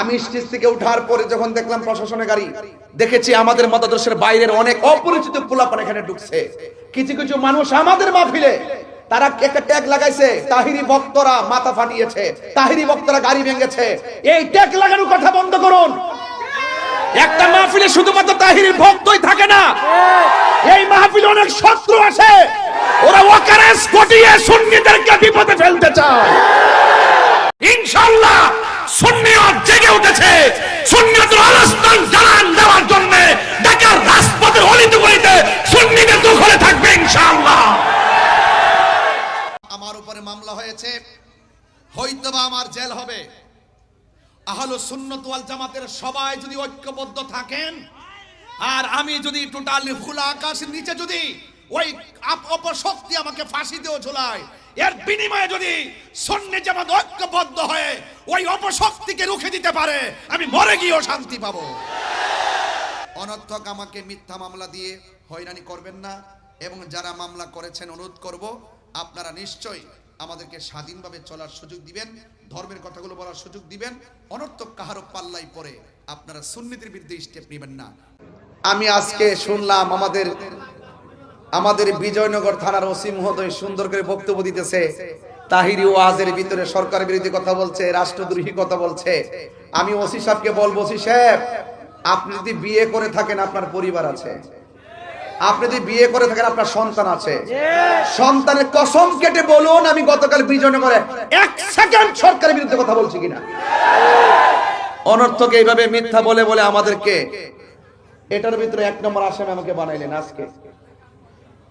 আমি স্টেজ থেকে উঠার পরে যখন দেখলাম প্রশাসনের গাড়ি, দেখেছি আমাদের মতাদর্শের বাইরের অনেক অপরিচিত পোলাপান এখানে ঢুকছে। কিছু কিছু মানুষ আমাদের মাহফিলে, তারা একটা ট্যাগ লাগাইছে, তাহিরি ভক্তরা মাথা ফাটিয়েছে, তাহিরি ভক্তরা গাড়ি ভেঙেছে। এই ট্যাগ লাগানোর কথা বন্ধ করুন। একটা মাহফিলে শুধুমাত্র তাহিরির ভক্তই থাকে না। এই মাহফিলে অনেক শত্রু আছে। ওরা ওয়াকারেস ঘটিয়ে সুন্নিদেরকে বিপদে ফেলতে চায়। ইনশাআল্লাহ সুন্নিয়ত জেগে উঠেছে। সুন্নিয়তের অবস্থান জানান দেওয়ার জন্য। ঢাকার রাজপথের অলিতে সুন্নিদের দখলে থাকবে ইনশাআল্লাহ। আমার উপরে মামলা হয়েছে। হয়তোবা আমার জেল হবে। আহলো সুন্নত ওয়াল জামাতের সবাই যদি ঐক্যবদ্ধ থাকেন, আর আমি যদি টোটালি খোলা আকাশের নিচে যদি ওই অপশক্তি আমাকে ফাঁসিতেও ঝোলায়। এর বিনিময়ে যদি সন্ন্যে জামাত ঐক্যবদ্ধ হয়ে ওই অপশক্তিকে রুখে দিতে পারে আমি মরে গিয়েও শান্তি পাবো। অনর্থক আমাকে মিথ্যা মামলা দিয়ে হয়রানি করবেন না এবং যারা মামলা করেছেন অনুরোধ করব আপনারা নিশ্চয়ই আমাদেরকে স্বাধীনভাবে চলার সুযোগ দিবেন ধর্মের কথাগুলো বলার সুযোগ দিবেন। অনর্থক কাহারও পাল্লাই পরে আপনারা সুন্নিতির বিরুদ্ধে স্টেপ নেবেন না। আমি আজকে শুনলাম আমাদের আমাদের বিজয়নগর থানার ওসি মহোদয় সুন্দর করে বক্তব্য দিতেছে। তাহিরি ওয়াজের ভিতরে সরকার বিরোধী কথা বলছে, রাষ্ট্রদ্রোহী কথা বলছে। আমি ওসি সাহেবকে বলব, ওসি সাহেব, আপনি যদি বিয়ে করে থাকেন, আপনার পরিবার আছে। আপনি যদি বিয়ে করে থাকেন, আপনার সন্তান আছে। সন্তানের কসম কেটে বলুন, আমি গতকাল বিজয়নগরে এক সেকেন্ড সরকারের বিরুদ্ধে কথা বলছি কিনা। অনর্থক এইভাবে মিথ্যা বলে বলে আমাদেরকে, এটার ভিতরে এক নম্বর আসামি আমাকে বানাইলেন আজকে।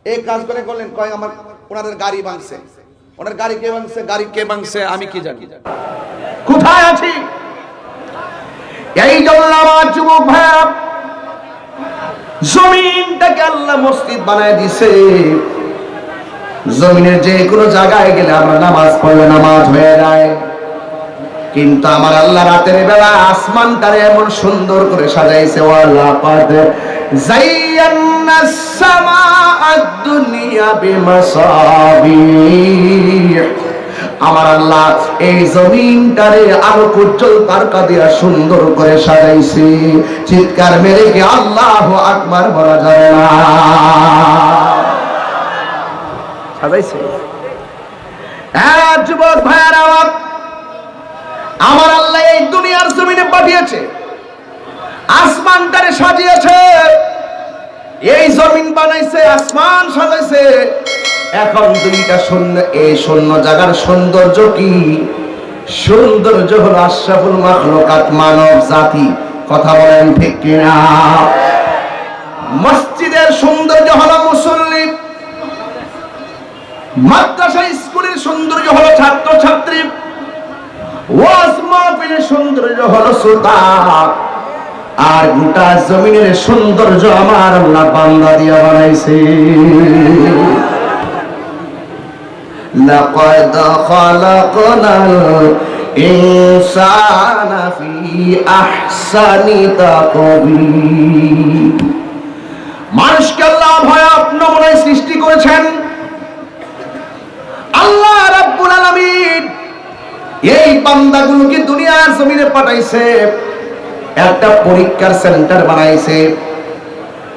এই কাজ করে করলেন, কয় আমার ওনাদের গাড়ি ভাঙছে। ওনার গাড়ি কে ভাঙছে, গাড়ি কে ভাঙছে, আমি কি জানি। কোথায় আছি? এই জন্য আমার যুবক ভাইয়া জমিনটাকে আল্লাহ মসজিদ বানায় দিছে। জমিনের যে কোনো জায়গায় গেলে আমরা নামাজ পড়লে নামাজ হয়ে যায়। কিন্তু আমার আল্লাহ রাতের বেলা আসমানটারে এমন সুন্দর করে সাজাইছে, ও আমার আল্লাহ এই জমিনটারে আলো উজ্জ্বল তারকা দিয়া সুন্দর করে সাজাইছে। চিৎকার মেরে কি আল্লাহ আকবার বলা যায় না। হ্যাঁ আমার আল্লাহ এই দুনিয়ার জমিনে পাঠিয়েছে। আসমানটারে সাজিয়েছে। এই জমিন বানাইছে, আসমান সাজাইছে। এখন দুইটা শূন্য এই শূন্য জায়গার সৌন্দর্য কি? সৌন্দর্য হলো আশরাফুল মাখলুকাত মানব জাতি। কথা বলেন ঠিক কিনা? মসজিদের সৌন্দর্য হলো মুসল্লি। মাদ্রাসা স্কুলের সৌন্দর্য হলো ছাত্র ছাত্রী ওয়াজ মাহফিলের সৌন্দর্য হলো শ্রোতা। আর গোটা জমিনের সৌন্দর্য আমার আল্লাহ বান্দা দিয়া বানাইছে لقد خلقنا الإنسان في أحسن تقويم মানুষকে আল্লাহ ভয়াপ নমুনায় সৃষ্টি করেছেন আল্লাহ রাব্বুল আলামিন এই বান্দাগুলোকে দুনিয়ার জমিনে পাঠাইছে একটা পরীক্ষার সেন্টার বানাইছে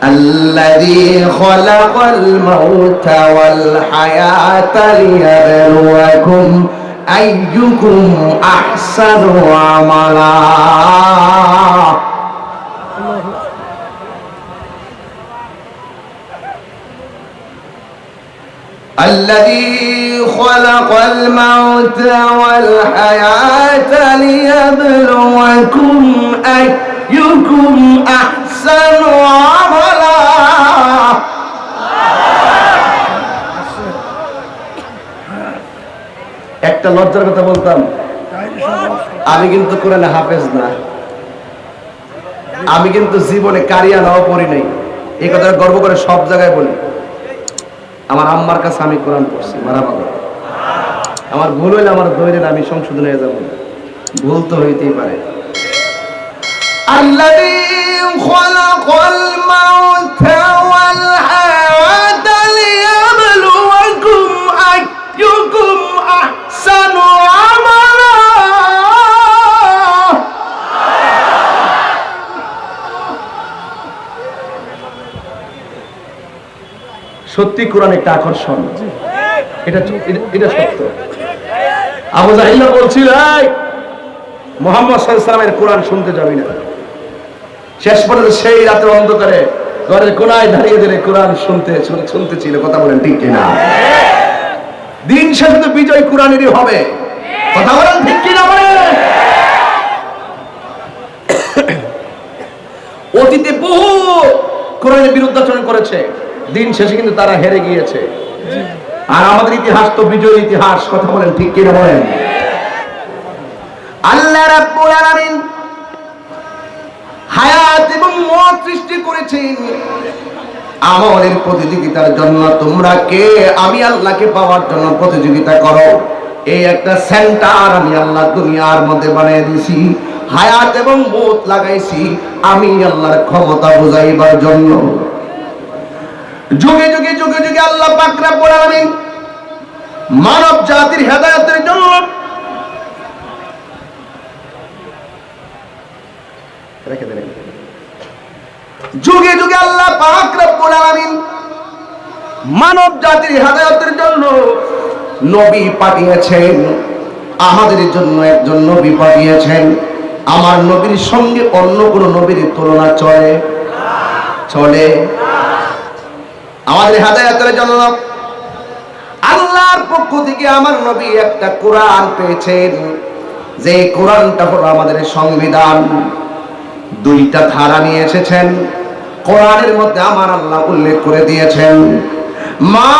الذي خلق الموت والحياة ليبلوكم أيكم أحسن عملا الذي خلق الموت والحياة ليبلوكم أيكم أحسن عملا একটা লজ্জার কথা বলতাম আমি কিন্তু কোরআনে হাফেজ না আমি কিন্তু জীবনে কারিয়া নাও পড়ি নাই এই কথাটা গর্ব করে সব জায়গায় বলি আমার আম্মার কাছে আমি কোরআন পড়ছি মারা পাবো আমার ভুল হইলে আমার দৈরের আমি সংশোধন হয়ে যাব। ভুল তো হইতেই পারে। আল্লাহ সত্যি কোরআন একটা আকর্ষণ। এটা এটা- সত্য। আবু জাহিল্লা বলছিল মোহাম্মদ সাল্লামের কোরআন শুনতে যাবি না। শেষ পর্যন্ত সেই রাতের অন্ধকারে ঘরের কোনায় দাঁড়িয়ে দিলে কোরআন শুনতে শুনতে ছিল কথা বলেন ঠিক কিনা? দিন শেষে তো বিজয় কোরআনেরই হবে। কথা বলেন ঠিক কিনা বলেন? অতীতে বহু কোরআনের বিরুদ্ধাচরণ করেছে। দিন শেষে কিন্তু তারা হেরে গিয়েছে। আর আমাদের ইতিহাস তো বিজয়ের ইতিহাস, কথা বলেন ঠিক কিনা বলেন? আল্লাহ রাব্বুল আলামিন হায়াত এবং মত সৃষ্টি করেছেন। আমলের প্রতিযোগিতার জন্য তোমরা কে? আমি আল্লাহকে পাওয়ার জন্য প্রতিযোগিতা করো। এই একটা সেন্টার আমি আল্লাহ দুনিয়ার মধ্যে বানিয়ে দিছি হায়াত এবং মত লাগাইছি, আমি আল্লাহর ক্ষমতা বুঝাইবার জন্য। যুগে যুগে যুগে যুগে আল্লাহ পাকরা পড়াবেন মানব জাতির হেদায়তের জন্য যুগে যুগে আল্লাহ পাক রব্বুল আলামিন মানব জাতির হেদায়েতের জন্য নবী পাঠিয়েছেন, আমাদের জন্য একজন নবী পাঠিয়েছেন। আমার নবীর সঙ্গে অন্য কোন নবীর তুলনা চলে? চলে। আমাদের হেদায়েতের জন্য আল্লাহর পক্ষ থেকে আমার নবী একটা কোরআন পেয়েছেন। যে কোরআনটা হলো আমাদের সংবিধান। দুইটা ধারা নিয়ে এসেছেন। কোরআনের মধ্যে আমার আল্লাহ উল্লেখ করে দিয়েছেন, মা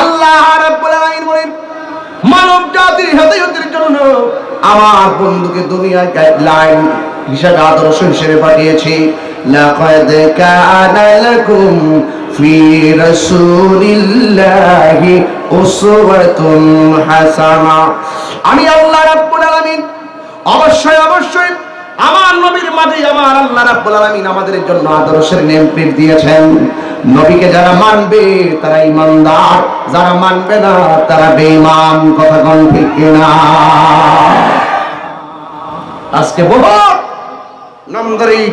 আল্লাহ বলেন, মানব জাতির জন্য আমার বন্ধুকে গাইডলাইন হিসাবে আদর্শ হিসেবে পাঠিয়েছি। আমি আল্লাহ রাব্বুল অবশ্যই অবশ্যই মাঝে আমার আল্লাহ রাব্বুল আলামিন আমাদের জন্য আদর্শের দিয়েছেন। নবীকে যারা মানবে, তারা ইমানদার। যারা মানবে না, তারা বেঈমান। কথা কোন ঠিক আজকে বহু নামদারি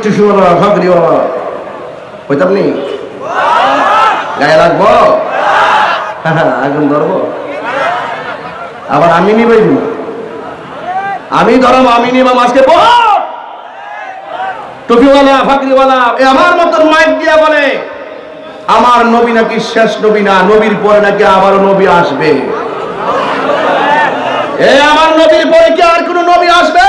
গায়ে লাগবো? আগুন ধরবো? আবার আমি নিবাই আমি ধরম আমি নিবাম আজকে বহু টুপিওয়ালা ফাকরিওয়ালা আমার মতন মাইক দিয়া বলে, আমার নবী নাকি শেষ নবী না, নবীর পরে নাকি আবার নবী আসবে? এ আমার নবীর পরে কি আর কোন নবী আসবে?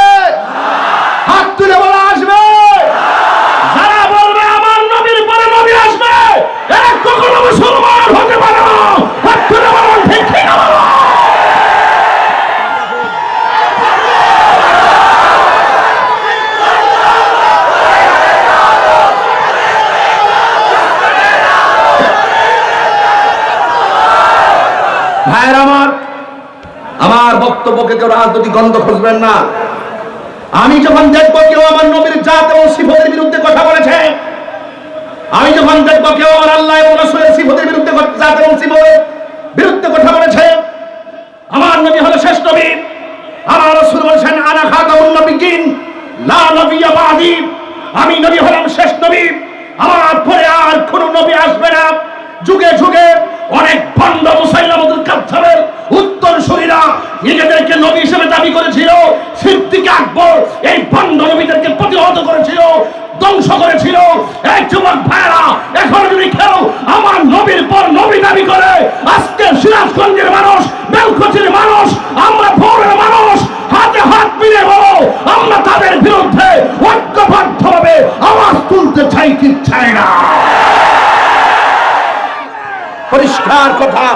বক্তব্যকে কেউ রাজনৈতিক গন্ধ খুঁজবেন না। আমি যখন দেখব কেউ আমার নবীর জাত এবং সিফতের বিরুদ্ধে কথা বলেছে, আমি যখন দেখব কেউ আমার আল্লাহ এবং রসুলের সিফতের বিরুদ্ধে জাত এবং সিফতের বিরুদ্ধে কথা বলেছে, আমার নবী হলো শেষ নবী। আমার রসুল বলেছেন, আনা খাতামুন নবিয়্যিন, লা নবিয়্যা বাদি। আমি নবী হলাম শেষ নবী। আমার পরে আর কোন নবী আসবে না। যুগে যুগে অনেক ভণ্ড মুসাইলামতুল কাযযাবের উত্তর শরীরা নিজেদেরকে নবী হিসেবে দাবি করেছিল আকবর এই নবীদেরকে প্রতিহত করেছিল, ধ্বংস করেছিল। এই যুবক এখন যদি কেউ আমার নবীর পর নবী দাবি করে, আজকে সিরাজগঞ্জের মানুষ বেলকুচির মানুষ, আমরা ভোরের মানুষ, হাতে হাত মিলে বলো, আমরা তাদের বিরুদ্ধে ঐক্যবদ্ধভাবে আওয়াজ তুলতে চাই কি চাই না? পরিষ্কার কথা।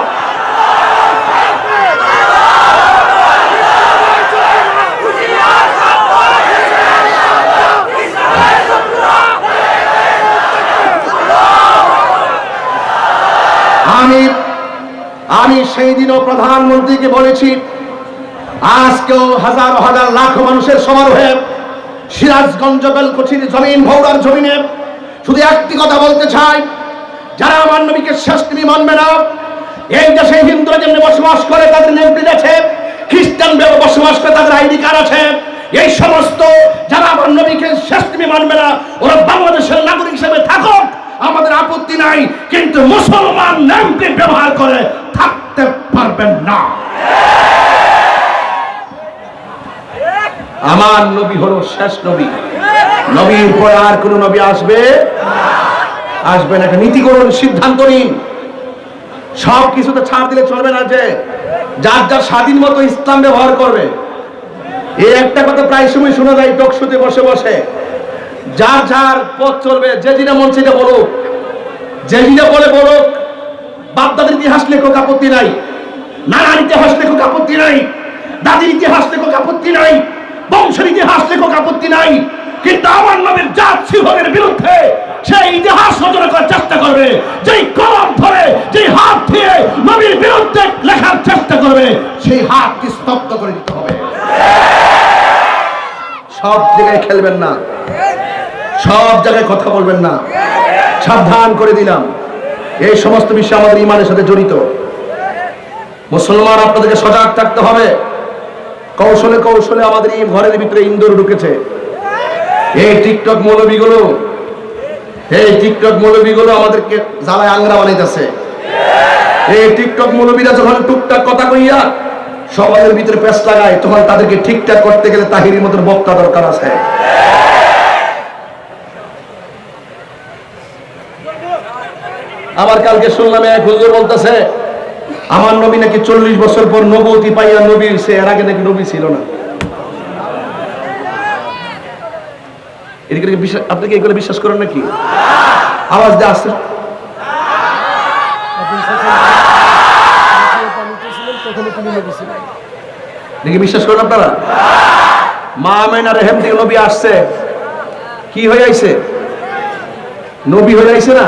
আমি সেই দিনও প্রধানমন্ত্রীকে বলেছি, আজকেও হাজার হাজার লাখ মানুষের সমারোহে সিরাজগঞ্জ বেলকুচির জমিন, ভৌরার জমিনে শুধু একটি কথা বলতে চাই, যারা আমার নবীকে শেষ নবী মানবে না, এই দেশে হিন্দুরা যেমনি বসবাস করে, তাদের নেমপ্লেট আছে খ্রিস্টান বসবাস করে, তাদের আইডি কার্ড আছে। এই সমস্ত যারা আমার নবীকে শেষ তুমি মানবে না, ওরা বাংলাদেশের নাগরিক হিসেবে থাকুক, আমাদের আপত্তি নাই, কিন্তু মুসলমান নেমপ্লেট ব্যবহার করে না। আমার নবী হলো শেষ নবী। নবীর পরে আর কোন নবী আসবে? আসবে না। একটা নীতি করুন, সিদ্ধান্ত নিন। সব কিছুতে ছাড় দিলে চলবে না যে। যার যার স্বাধীন মতো ইসলাম ব্যবহার করবে। এই একটা কথা প্রায় সময় শোনা যায় টকশুতে বসে বসে। যার যার পথ চলবে, যে যিনি মন সেটা বলুক, যে যিনি বলে বলুক, বাপদাদের ইতিহাস লেখক আপত্তি নাই। নানার ইতিহাস লেখক আপত্তি নাই, দাদির ইতিহাস লেখক আপত্তি নাই, বংশের ইতিহাস লেখক আপত্তি নাই, কিন্তু আমার নবীর জাত শিবনের বিরুদ্ধে সেই ইতিহাস রচনা করার চেষ্টা করবে, যেই কলম ধরে, যেই হাত দিয়ে নবীর বিরুদ্ধে লেখার চেষ্টা করবে, সেই হাতকে স্তব্ধ করে দিতে হবে। সব জায়গায় খেলবেন না, সব জায়গায় কথা বলবেন না, সাবধান করে দিলাম। এই সমস্ত বিষয় আমাদের ইমানের সাথে জড়িত। মুসলমান, আপনাদেরকে সজাগ থাকতে হবে। কৌশলে কৌশলে আমাদের এই ঘরের ভিতরে ইন্দুর ঢুকেছে। এই টিকটক মৌলবীগুলো, এই টিকটক মৌলবীগুলো আমাদেরকে জ্বালায় আংরা বানাইতেছে। এই টিকটক মৌলবীরা যখন টুকটাক কথা কইয়া সমাজের ভিতরে পেশ লাগায়, তখন তাদেরকে ঠিকঠাক করতে গেলে তাহিরির মতন বক্তা দরকার আছে। আবার কালকে শুনলাম এক হুজুর বলতেছে আমার নবী নাকি চল্লিশ বছর পর নবতী পাইয়া নবী, সে এর আগে নাকি নবী ছিল না। এদিকে আপনি কি এগুলো বিশ্বাস করেন নাকি? আওয়াজ দিয়ে আসছে। দেখি বিশ্বাস করেন আপনারা? মা মেনা রেহেম থেকে নবী আসছে। কি হয়ে আইছে? নবী হয়ে আইছে না?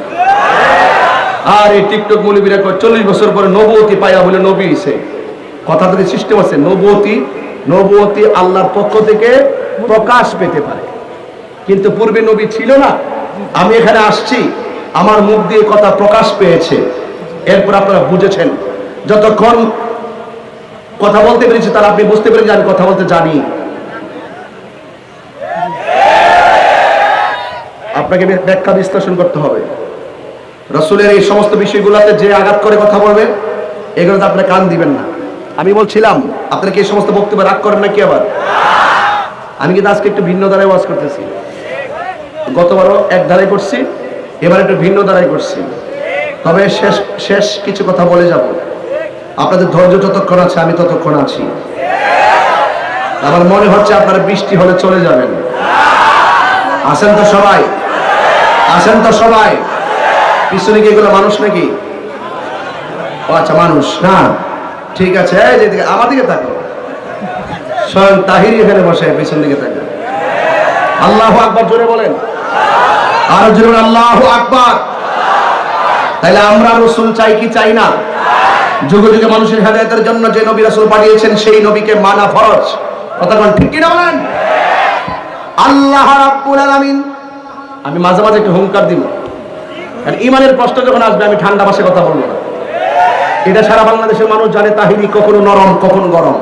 আর এই টিকটক মৌলবীরা চল্লিশ বছর পরে নবতী পাইয়া বলে নবী হিসে কথা থেকে সিস্টেম আছে নবতী নবতী আল্লাহর পক্ষ থেকে প্রকাশ পেতে পারে। কিন্তু পূর্বে নবী ছিল না। আমি এখানে আসছি, আমার মুখ দিয়ে কথা প্রকাশ পেয়েছে। এরপর আপনারা বুঝেছেন। যতক্ষণ কথা বলতে পেরেছি তারা আপনি বুঝতে পেরেছেন আমি কথা বলতে জানি। আপনাকে ব্যাখ্যা বিশ্লেষণ করতে হবে। রসুলের এই সমস্ত বিষয়গুলোতে যে আঘাত করে কথা বলবে এগুলোতে আপনি কান দিবেন না। আমি বলছিলাম, আপনারা কি এই সমস্ত বক্তব্য রাগ করেন নাকি আবার? আমি কিন্তু আজকে একটু ভিন্ন ধারায় ওয়াজ করতেছি। গতবারও এক ধারায় করছি, এবার একটু ভিন্ন ধারায় করছি। তবে শেষ শেষ কিছু কথা বলে যাব। আপনাদের ধৈর্য যতক্ষণ আছে, আমি ততক্ষণ আছি। আমার মনে হচ্ছে আপনারা বৃষ্টি হলে চলে যাবেন। আসেন তো সবাই। আসেন তো সবাই। পিছনে কি এগুলো মানুষ নাকি? ও আচ্ছা মানুষ। না, ঠিক আছে, এই আমার দিকে তাকো স্বয়ং তাহিরি এখানে বসে, পিছন দিকে তাকে আল্লাহ আকবার, জোরে বলেন। আর জোরে আল্লাহ আকবার। তাইলে আমরা রসুল চাই কি চাই না? যুগে যুগে মানুষের হেদায়তের জন্য যে নবী রাসূল পাঠিয়েছেন, সেই নবীকে মানা ফরজ। কথা ঠিক কিনা বলেন? আল্লাহ রাব্বুল আমি মাঝে মাঝে একটু হুঙ্কার দিব। আর ইমানের প্রশ্ন যখন আসবে, আমি ঠান্ডা ভাষায় কথা বলব না। এটা সারা বাংলাদেশের মানুষ জানে, তাহিরি কখনো নরম, কখনো গরম।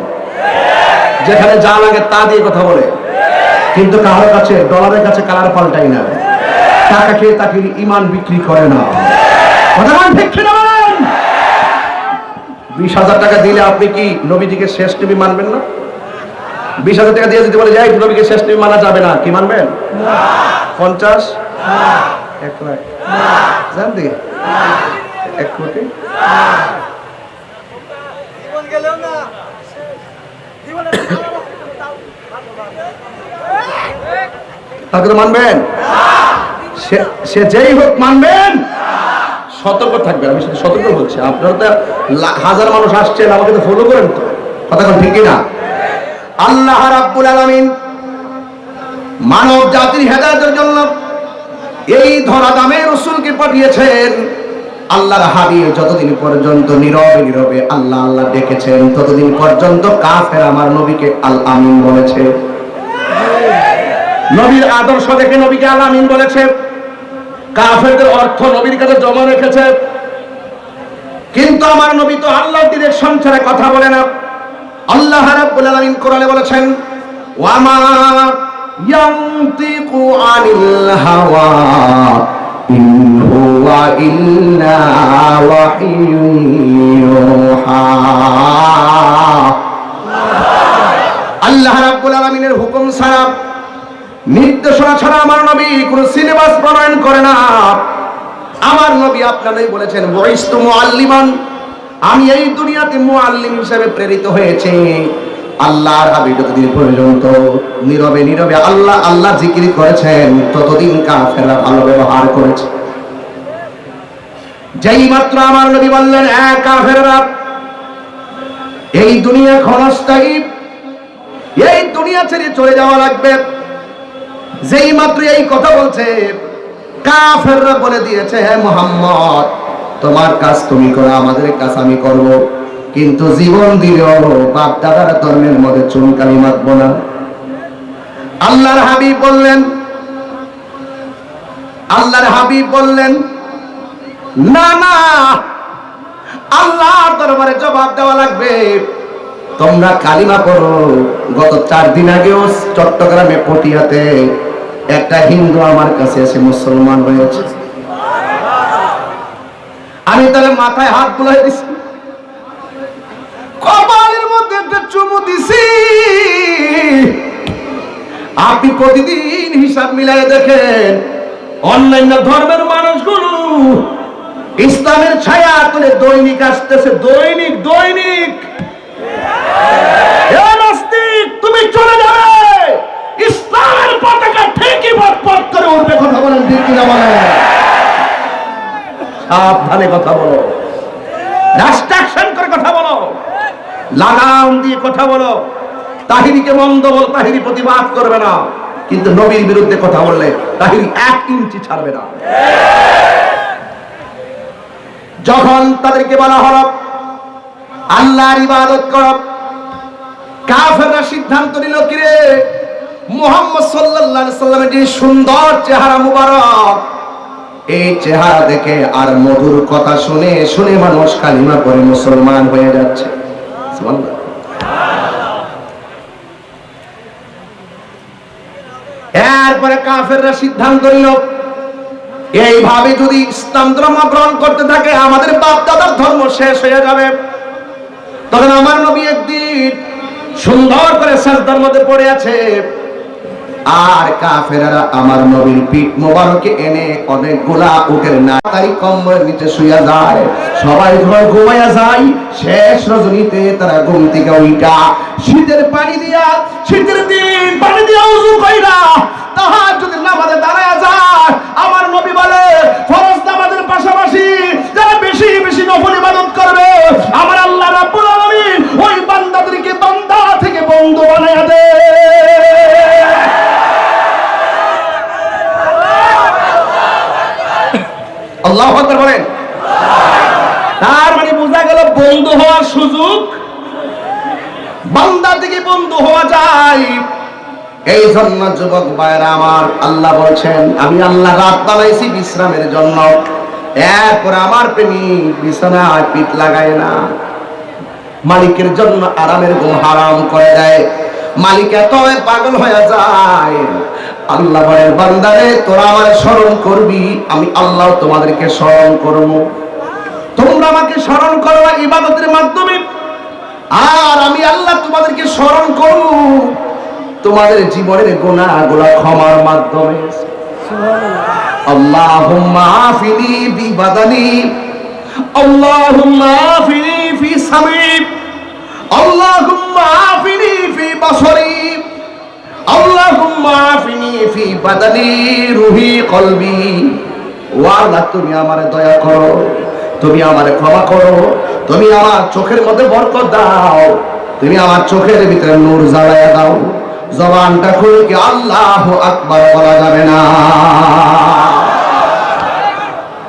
যেখানে যা লাগে তা দিয়ে কথা বলে। কিন্তু কারোর কাছে, ডলারের কাছে কালার পাল্টাই না। টাকা খেয়ে তাকে ইমান বিক্রি করে না? বিশ হাজার টাকা দিলে আপনি কি নবীজিকে শেষ নবী মানবেন না? বিশ হাজার টাকা দিয়ে যদি বলে যাই নবীকে শেষ নবী মানা যাবে না কি মানবেন? পঞ্চাশ? এক লাখ। জান দিকে। এক কোটি। মানবেন? সে- সে যেই হোক মানবেন। সতর্ক থাকবেন আমি শুধু সতর্ক বলছি। আপনারা তো হাজার মানুষ আসছেন আমাকে তো ফলো করেন তো। কথা ঠিক না আল্লাহ রাব্বুল আলামিন মানব জাতির হেদায়েতের জন্য এই ধরা দামে রসুলকে পাঠিয়েছেন। আল্লাহর হাবিব যতদিন পর্যন্ত নীরবে নীরবে আল্লাহ আল্লাহ ডেকেছেন, ততদিন পর্যন্ত কাফের আমার নবীকে আল আমিন বলেছে। নবীর আদর্শ দেখে নবীকে আল আমিন বলেছে। কাফেরদের অর্থ নবীর কাছে জমা রেখেছে। কিন্তু আমার নবী তো আল্লাহ ডিরেকশন ছাড়া কথা বলে না। আল্লাহ রাব্বুল আলামিন কোরআনে বলেছেন ওয়ামা ইয়ানতিকু আনিল হাওয়া, ইন হুয়া ইল্লা ওয়াহিয়ুন ইউহা। আল্লাহ রাব্বুল আলামিনের হুকুম ছাড়া, নির্দেশনা ছাড়া আমার নবী কোন সিলেবাস প্রণয়ন করে না। আমার নবী আপনারাই বলেছেন বয়স্তু মুআল্লিমান। আমি এই দুনিয়াতে মুআল্লিম হিসেবে প্রেরিত হয়েছে। আল্লাহর হাবিব যতদিন পর্যন্ত নীরবে নীরবে আল্লাহ আল্লাহ জিকির করেছেন, ততদিন কাফেররা ভালো ব্যবহার করেছে। যেই মাত্র আমার নবী বললেন এক কাফেররা, এই দুনিয়া ক্ষণস্থায়ী, এই দুনিয়া ছেড়ে চলে যাওয়া লাগবে। যেই মাত্র এই কথা বলছে, কাফেররা বলে দিয়েছে, হে মোহাম্মদ, তোমার কাজ তুমি করো, আমাদের কাজ আমি করব। কিন্তু জীবন দিলেও বাপ দাদার ধর্মের মধ্যে চুনকালি মাখব না। আল্লাহর হাবিব বললেন, আল্লাহর হাবিব বললেন, না না, আল্লাহর দরবারে জবাব দেওয়া লাগবে। তোমরা কালিমা করো গত চার দিন আগেও চট্টগ্রামে পটিয়াতে একটা হিন্দু আমার কাছে এসে মুসলমান হয়েছে। আমি তাহলে মাথায় হাত বুলাই দিছি। কপালের মধ্যে একটা চুমু দিছি। আপনি প্রতিদিন হিসাব মিলাই দেখেন, অন্যান্য ধর্মের মানুষগুলো ইসলামের ছায়া তুলে দৈনিক আসতেছে, দৈনিক দৈনিক। তুমি চলে যাবে। ইসলামের পতাকা ঠিকই পথ করে উঠবে, কথা বলেন ঠিক কিনা বলেন? সাবধানে কথা বলো। রাষ্ট্রাকশন করে কথা বলো। লাগাম দিয়ে কথা বলো। তাহিরিকে মন্দ বল, তাহিরি প্রতিবাদ করবে না। কিন্তু নবীর বিরুদ্ধে কথা বললে তাহিরি এক ইঞ্চি ছাড়বে না। যখন তাদেরকে বলা হলো, আল্লাহর ইবাদত করো, কাফেররা সিদ্ধান্ত নিল, কিরে, মুহাম্মদ সাল্লাল্লাহু আলাইহি যে সুন্দর চেহারা মুবারক, এই চেহারা দেখে আর মধুর কথা শুনে শুনে মানুষ কালিমা পড়ে মুসলমান হয়ে যাচ্ছে। এরপরে কাফেররা সিদ্ধান্ত নিল, এইভাবে যদি ইসলাম ধর্ম গ্রহণ করতে থাকে, আমাদের বাপ দাদার ধর্ম শেষ হয়ে যাবে। তখন আমার নবী একদিন সুন্দর করে সাজদার মধ্যে পড়ে আছে আর কাফেরারা আমার নবীর পিঠ মোবারকে এনে অনেকগুলা উঠের না তাই কম্বলের নিচে শুয়ে যায়। সবাই ঘর ঘুমাইয়া যায়। শেষ রজনীতে তারা ঘুম থেকে উইটা শীতের পানি দিয়া, শীতের দিন, পানি দিয়া উজু কইরা তাহার যদি নামাজে দাঁড়ায় যায়, আমার নবী বলে, ফরজ নামাজের পাশাপাশি যারা বেশি বেশি নফল ইবাদত করবে, আমার আল্লাহ রাব্বুল আলামিন ওই বান্দাদেরকে বান্দা থেকে বন্ধু বানায়া দেয় আল্লাহ বলেন। তার মানে বোঝা গেল বন্ধু হওয়ার সুযোগ। বান্দা থেকে বন্ধু হওয়া যায়। এই জন্য যুবক ভাইরা আমার আল্লাহ বলছেন, আমি আল্লাহ রাত বানাইছি বিশ্রামের জন্য। এরপর আমার প্রেমিক বিছানায় পিঠ লাগায় না। মালিকের জন্য আরামের ঘুম হারাম করে দেয়। মালিক এত পাগল হয়ে যায়। আল্লাহ বলেন বান্দারে, তোরা আমার স্মরণ করবি, আমি আল্লাহ তোমাদেরকে স্মরণ করব। তোমরা আমাকে স্মরণ করো ইবাদতের মাধ্যমে। আর আমি আল্লাহ তোমাদেরকে স্মরণ করব। তোমাদের জীবনের গুনাহগুলো ক্ষমার মাধ্যমে। আল্লাহুম্মা আফিনি ফি সামি আল্লাহুম্মা ফি ফি রুহি কলবি। তুমি আমারে দয়া করো, তুমি আমারে ক্ষমা করো, তুমি আমার চোখের মধ্যে বরকত দাও, তুমি আমার চোখের ভিতরে নূর জ্বালায়া দাও। জবানটা খুলে কি আল্লাহ আকবার বলা যাবে না।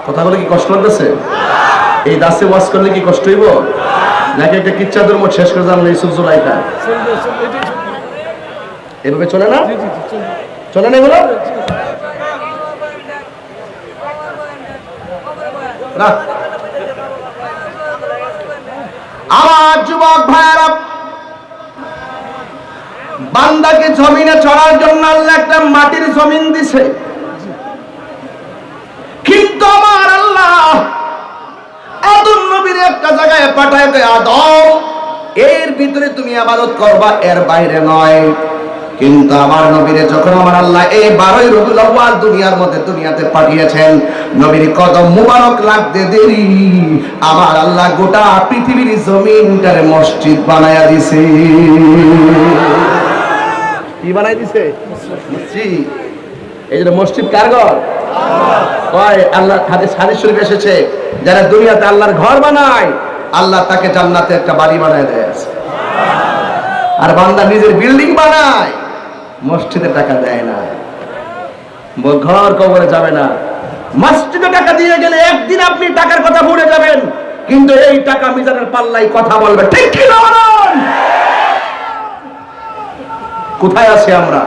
কথাগুলো কি কষ্ট লাগতেছে? এই দাসে ওয়াজ করলে কি কষ্ট হইব? নাকি একটা কিচ্ছা ধর্ম শেষ করে জানলে ইসুফ জুলাইকা? এভাবে চলে না? চলে। না এগুলো? আমার যুবক ভাইয়ারা বান্দাকে জমিনে চড়ার জন্য আল্লাহ একটা মাটির জমিন দিছে। কিন্তু আমার আল্লাহ আদম নবীর একটা জায়গায় পাঠায় আদম, এর ভিতরে তুমি আবাদত করবা, এর বাইরে নয়। কিন্তু আমার নবীরে যখন আমার আল্লাহ এই বারোই রবিউল আউয়াল দুনিয়ার মধ্যে দুনিয়াতে পাঠিয়েছেন, নবীর কদম মুবারক লাগতে দেরি, আমার আল্লাহ গোটা পৃথিবীর জমিনটারে মসজিদ বানায়া দিছে। কি বানাই দিছে? এই যে মসজিদ কার ঘর? এসেছে, যারা দুনিয়াতে আল্লাহর ঘর বানায়, আল্লাহ তাকে জান্নাতে একটা বাড়ি বানায় দেয়। আর বান্দা নিজের বিল্ডিং বানায়, মসজিদে টাকা দেয় না। ঘর কবরে যাবে না। মসজিদে টাকা দিয়ে গেলে একদিন আপনি টাকার কথা ভুলে যাবেন, কিন্তু এই টাকা মিজানের পাল্লাই কথা বলবে। ঠিক কোথায় আছি আমরা?